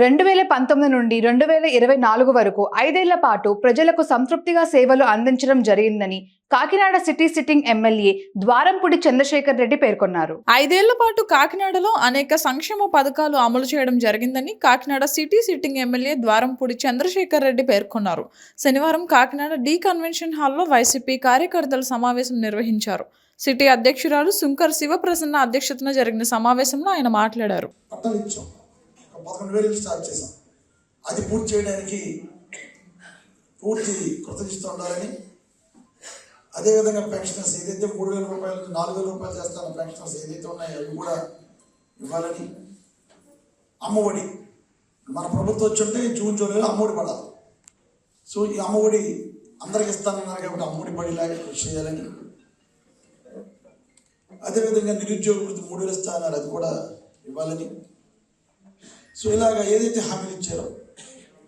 రెండు వేల పంతొమ్మిది నుండి రెండు వేల ఇరవై నాలుగు వరకు ఐదేళ్ళ పాటు ప్రజలకు సంతృప్తిగా సేవలు అందించడం జరిగిందని Kakinada city sitting MLA Dwarampudi Chandrasekhar Reddy పేర్కొన్నారు. ఐదేళ్ళ పాటు కాకినాడలో అనేక సంక్షేమ పథకాలు అమలు చేయడం జరిగిందని Kakinada city sitting MLA Dwarampudi Chandrasekhar Reddy పేర్కొన్నారు. శనివారం కాకినాడ డి కన్వెన్షన్ హాల్లో వైసీపీ కార్యకర్తల సమావేశం నిర్వహించారు. సిటీ అధ్యక్షురాలు శుంకర్ శివప్రసన్న అధ్యక్షతన జరిగిన సమావేశంలో ఆయన మాట్లాడారు. పదకొండు వేలు స్టార్ట్ చేశాం. అది పూర్తి చేయడానికి పూర్తి కృతజ్ఞత ఉండాలని. అదేవిధంగా పెన్షనర్స్ ఏదైతే మూడు వేల రూపాయలు నాలుగు వేల రూపాయలు చేస్తానో పెన్షనర్స్ ఏదైతే ఉన్నాయో అవి కూడా ఇవ్వాలని అమ్మఒడి. మన ప్రభుత్వం వచ్చుంటే జూన్ జూలైలో అమ్మఒడి పడాలి. సో ఈ అమ్మఒడి అందరికి ఇస్తానన్నారు కాబట్టి అమ్మఒడి పడేలాగా కృషి చేయాలని. అదేవిధంగా నిరుద్యోగ వృత్తి మూడు వేలు ఇస్తానన్నారు అది కూడా ఇవ్వాలని. సో ఇలాగ ఏదైతే హామీలు ఇచ్చారో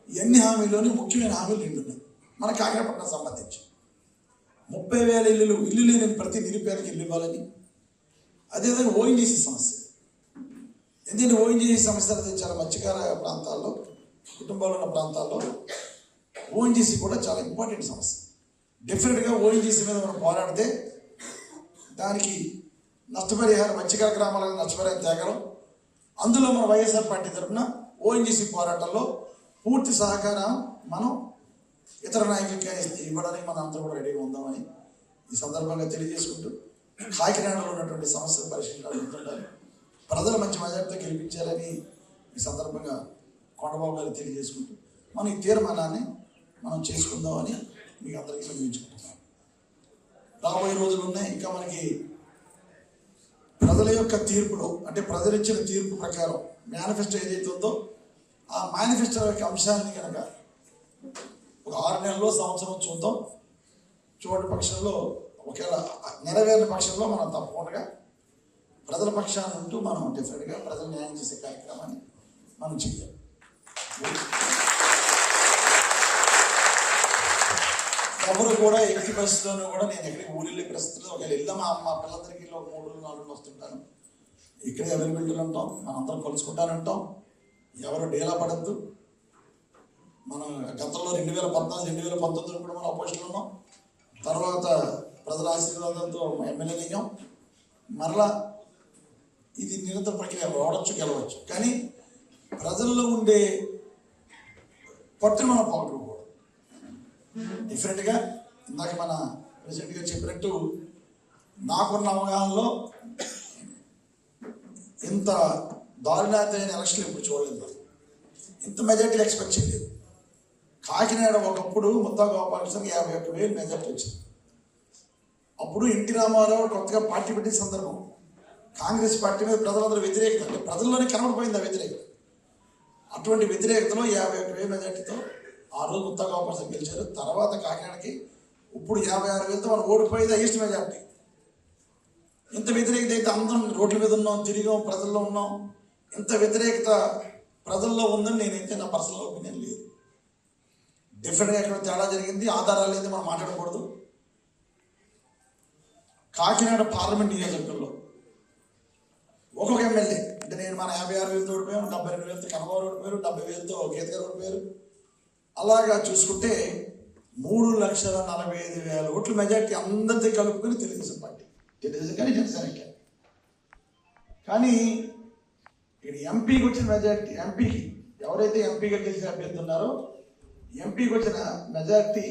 ఎన్ని హామీల్లోనూ ముఖ్యమైన హామీలు రెండు ఉన్నాయి. మన కాకినాడపట్నం సంబంధించి. ముప్పై వేల ఇల్లులు ఇల్లు లేని ప్రతి నిరుపేదకి ఇల్లు ఇవ్వాలని. అదేవిధంగా ఓఎన్జీసీ సమస్య. ఎందుకంటే ఓఎన్జీసీ సమస్య చాలా మత్స్యకార ప్రాంతాల్లో కుటుంబాలు ఉన్న ప్రాంతాల్లో ఓఎన్జీసీ కూడా చాలా ఇంపార్టెంట్ సమస్య. డెఫినెట్గా ఓఎన్జీసీ మీద మనం పోరాడితే దానికి నష్టపరిహారం మత్స్యకార గ్రామాలకు నష్టపరిహారం తేగలం. అందులో మన వైఎస్ఆర్ పార్టీ తరఫున ఓఎన్జీసీ పోరాటంలో పూర్తి సహకారం మనం ఇతర నాయకులకి ఇవ్వడానికి మనం అందరూ కూడా రెడీగా ఉందామని ఈ సందర్భంగా తెలియజేసుకుంటూ కాకినాడలో ఉన్నటువంటి సమస్యలు పరిశీలించాలి ప్రజల మంచి మెజార్టీతో గెలిపించాలని ఈ సందర్భంగా కొండబాబు గారు తెలియజేసుకుంటూ మనం ఈ తీర్మానాన్ని మనం చేసుకుందామని మీకు అందరికీ వినియోగించుకుంటున్నాం రాబోయే రోజులు ఉన్నాయి ఇంకా మనకి ప్రజల యొక్క తీర్పులో అంటే ప్రజలిచ్చిన తీర్పు ప్రకారం మేనిఫెస్టో ఏదైతే ఉందో ఆ మేనిఫెస్టో యొక్క అంశాన్ని కనుక ఒక ఆరు నెలల్లో సంవత్సరం చూద్దాం. చూడని పక్షంలో ఒకవేళ నెరవేరిన పక్షంలో మనం తప్పకుండా ప్రజల పక్షాన్ని ఉంటూ మనం డిఫరెంట్గా ప్రజలు న్యాయం చేసే కార్యక్రమాన్ని మనం చేయాలి. ఎవరు కూడా ఎట్టి పరిస్థితుల్లో కూడా నేను ఎక్కడికి ఊరిల్లే పరిస్థితుల్లో ఒకవేళ వెళ్ళా మా అమ్మ పిల్లలందరికీ ఒక మూడు రోజులు, నాలుగు రోజులు వస్తుంటాను. ఇక్కడే అవైలబిలిటీలు ఉంటాం మనం అందరం కలుసుకుంటానంటాం. ఎవరు డేలా పడద్దు. మనం గతంలో రెండు వేల పద్నాలుగు రెండు వేల పంతొమ్మిదిలో కూడా మనం అపోజిషన్ ఉన్నాం. తర్వాత ప్రజల ఆశీర్వాదంతో ఎమ్మెల్యేలు అయ్యాం. మరలా ఇది నిరంతర ప్రక్రియ ఓడచ్చు గెలవచ్చు. కానీ ప్రజల్లో ఉండే పట్టును మనం పోగొట్టుకోకూడదు డిఫరెంట్గా ఇందాక మన ప్రెసిడెంట్ గారు చెప్పినట్టు నాకున్న అవగాహనలో ఇంత దారుణాతమైన ఎలక్షన్లు ఇప్పుడు చూడలేదు ఇంత మెజార్టీ ఎక్స్పెక్ట్ చేయలేదు. కాకినాడ ఒకప్పుడు ముద్దా గోపాలకృష్ణకి యాభై ఒక్క వేలు మెజార్టీ వచ్చింది. అప్పుడు ఎన్టీ రామారావు కొత్తగా పార్టీ పెట్టిన సందర్భం. కాంగ్రెస్ పార్టీ మీద ప్రజలందరూ వ్యతిరేకత. అంటే ప్రజల్లోనే కనబడిపోయింది ఆ వ్యతిరేకత. అటువంటి వ్యతిరేకతలో యాభై ఒక్క వేల మెజార్టీతో ఆ రోజు ముత్తా గోపాలకృష్ణ గెలిచారు. తర్వాత కాకినాడకి ఇప్పుడు యాభై ఆరు వేలతో మనం ఓడిపోయేది ఈస్ట్ మెజార్టీ ఇంత వ్యతిరేకత అయితే అందరం రోడ్ల మీద ఉన్నాం తిరిగాం ప్రజల్లో ఉన్నాం. ఇంత వ్యతిరేకత ప్రజల్లో ఉందని నేనైతే నా పర్సనల్ ఒపీనియన్ లేదు. డెఫినెట్గా ఎక్కడ తేడా జరిగింది. ఆధారాలు అయితే మనం మాట్లాడకూడదు. కాకినాడ పార్లమెంట్ నియోజకవర్గంలో ఒక్కొక్క ఎమ్మెల్యే అంటే నేను మన యాభై ఆరు వేలతో ఓడిపోయాము డెబ్బై రెండు వేలతో కనబాబు ఓడిపోయారు డెబ్బై వేలతో గీత గారు ఓడిపోయారు. అలాగా చూసుకుంటే మూడు లక్షల నలభై ఐదు వేల ఓట్ల మెజార్టీ అందరితో కలుపుకొని తెలుగుదేశం పార్టీ. తెలుగుదేశం కానీ జనసేనకి కానీ. ఇక్కడ ఎంపీకి వచ్చిన మెజార్టీ ఎంపీకి ఎవరైతే ఎంపీగా గెలిచిన అభ్యర్థి ఉన్నారో ఎంపీకి వచ్చిన మెజార్టీ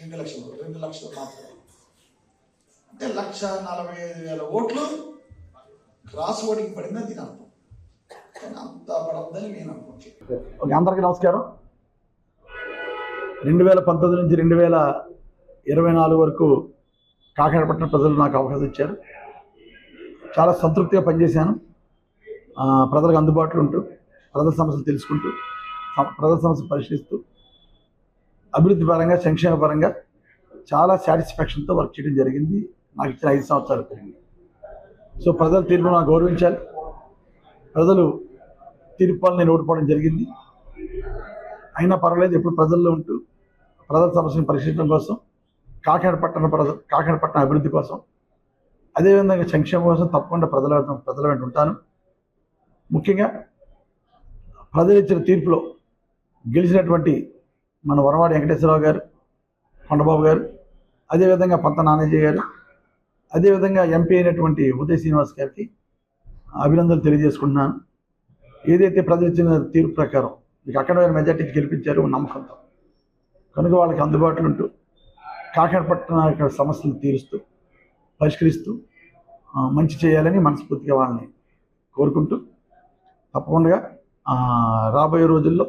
రెండు లక్షలు రెండు లక్షలు మాత్రమే. అంటే లక్ష నలభై ఐదు వేల ఓట్లు క్రాస్ ఓటింగ్ పడిందని దీని అర్థం. కానీ అంత పడద్దని నేను అనుకుంటున్నాను. ఓకే అందరికీ నమస్కారం. రెండు వేల పంతొమ్మిది నుంచి రెండు వేల ఇరవై నాలుగు వరకు కాకినాడ పట్టణ ప్రజలు నాకు అవకాశం ఇచ్చారు. చాలా సంతృప్తిగా పనిచేశాను. ప్రజలకు అందుబాటులో ఉంటూ ప్రజల సమస్యలు తెలుసుకుంటూ ప్రజల సమస్యలు పరిశీలిస్తూ అభివృద్ధి పరంగా సంక్షేమ పరంగా చాలా సాటిస్ఫాక్షన్తో వర్క్ చేయడం జరిగింది. నాకు ఇచ్చిన ఐదు సంవత్సరాలు పెరిగింది. సో ప్రజల తీర్పును నాకు గౌరవించాలి. ప్రజలు తీర్పు నేను ఓడిపోవడం జరిగింది. అయినా పర్వాలేదు ఎప్పుడు ప్రజల్లో ఉంటూ ప్రజల సమస్యను పరిశీలించడం కోసం కాకినాడ పట్టణ ప్రజ కాకినాడ పట్టణ అభివృద్ధి కోసం అదేవిధంగా సంక్షేమం కోసం తప్పకుండా ప్రజల ప్రజల వెంట ఉంటాను. ముఖ్యంగా ప్రజలు ఇచ్చిన తీర్పులో గెలిచినటువంటి మన వరవాడి వెంకటేశ్వరరావు గారు కొండబాబు గారు అదేవిధంగా పంత నానాజీ గారు అదేవిధంగా ఎంపీ అయినటువంటి ఉదయ్ శ్రీనివాస్ గారికి అభినందనలు తెలియజేసుకుంటున్నాను. ఏదైతే ప్రజలు ఇచ్చిన తీర్పు ప్రకారం మీకు అక్కడ మెజార్టీకి గెలిపించారు నమ్మకంతో. కనుక వాళ్ళకి అందుబాటులో ఉంటూ కాకినాడ పట్టణ యొక్క సమస్యలు తీరుస్తూ పరిష్కరిస్తూ మంచి చేయాలని మనస్ఫూర్తిగా వాళ్ళని కోరుకుంటూ తప్పకుండా రాబోయే రోజుల్లో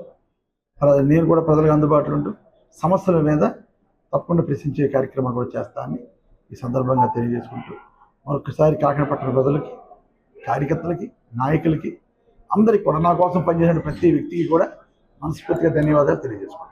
నేను కూడా ప్రజలకు అందుబాటులో ఉంటూ సమస్యల మీద తప్పకుండా ప్రశ్నించే కార్యక్రమాలు కూడా చేస్తానని ఈ సందర్భంగా తెలియజేసుకుంటూ మరొకసారి కాకినాడ పట్టణ ప్రజలకి కార్యకర్తలకి నాయకులకి అందరికీ కూడా నా కోసం పనిచేసిన ప్రతి వ్యక్తికి కూడా మనస్ఫూర్తిగా ధన్యవాదాలు తెలియజేసుకుంటాను